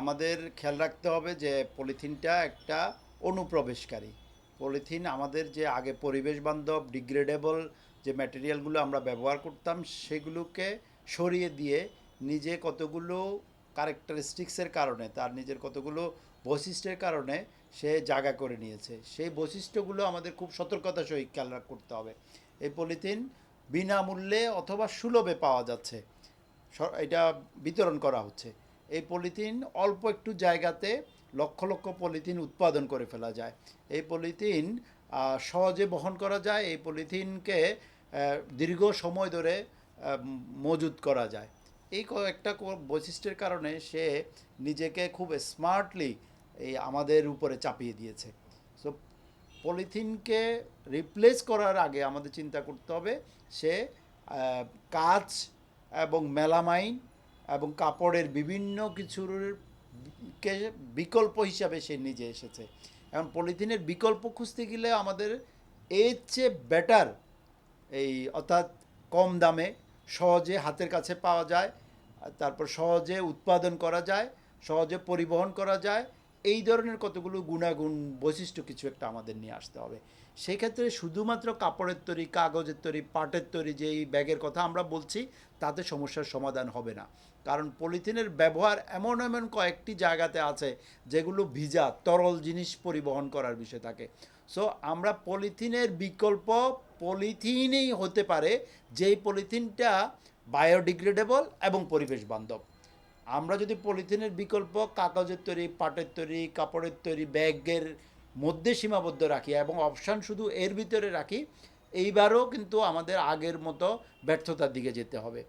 আমাদের খেয়াল রাখতে হবে যে পলিথিনটা একটা অনুপ্রবেশকারী। পলিথিন আমাদের যে আগে পরিবেশ বান্ধব, ডিগ্রেডেবল যে ম্যাটেরিয়ালগুলো আমরা ব্যবহার করতাম, সেগুলোকে সরিয়ে দিয়ে নিজে কতগুলো ক্যারেক্টারিস্টিক্সের কারণে, তার নিজের কতগুলো বৈশিষ্ট্যের কারণে সে জায়গা করে নিয়েছে। সেই বৈশিষ্ট্যগুলো আমাদের খুব সতর্কতা সহিত খেয়াল করতে হবে। এই পলিথিন বিনামূল্যে অথবা সুলভে পাওয়া যাচ্ছে। এটা বিতরণ করা হচ্ছে। এই পলিথিন অল্প একটু জায়গাতে লক্ষ লক্ষ পলিথিন উৎপাদন করে ফেলা যায়। এই পলিথিন সহজে বহন করা যায়। এই পলিথিনকে দীর্ঘ সময় ধরে মজুত করা যায়। এই কয়েকটা বৈশিষ্ট্যের কারণে সে নিজেকে খুব স্মার্টলি এই আমাদের উপরে চাপিয়ে দিয়েছে। সো, পলিথিনকে রিপ্লেস করার আগে আমাদের চিন্তা করতে হবে, সে কাঁচ এবং মেলামাইন এবং কাপড়ের বিভিন্ন কিছুর কে বিকল্প হিসাবে সে নিজে এসেছে। এখন পলিথিনের বিকল্প খুঁজতে গেলে আমাদের এর চেয়ে বেটার এই অর্থাৎ কম দামে সহজে হাতের কাছে পাওয়া যায়, তারপর সহজে উৎপাদন করা যায়, সহজে পরিবহন করা যায় এই ধরনের কতগুলো গুণাগুণ, বৈশিষ্ট্য কিছু একটা আমাদের নিয়ে আসতে হবে। সেক্ষেত্রে শুধুমাত্র কাপড়ের তৈরি, কাগজের তৈরি, পাটের তৈরি যে এই ব্যাগের কথা আমরা বলছি, তাতে সমস্যার সমাধান হবে না। কারণ পলিথিনের ব্যবহার এমন এমন কয়েকটি জায়গাতে আছে, যেগুলো ভিজা, তরল জিনিস পরিবহন করার বিষয় থাকে। সো আমরা পলিথিনের বিকল্প পলিথিনই হতে পারে, যেই পলিথিনটা বায়োডিগ্রেডেবল এবং পরিবেশ বান্ধব। আমরা যদি পলিথিনের বিকল্প, কাগজের তৈরি, পাটের তৈরি, কাপড়ের তৈরি, ব্যাগের মধ্যে সীমাবদ্ধ রাখি এবং অপশান শুধু এর ভিতরে রাখি, এইবারও কিন্তু আমাদের আগের মতো ব্যর্থতার দিকে যেতে হবে।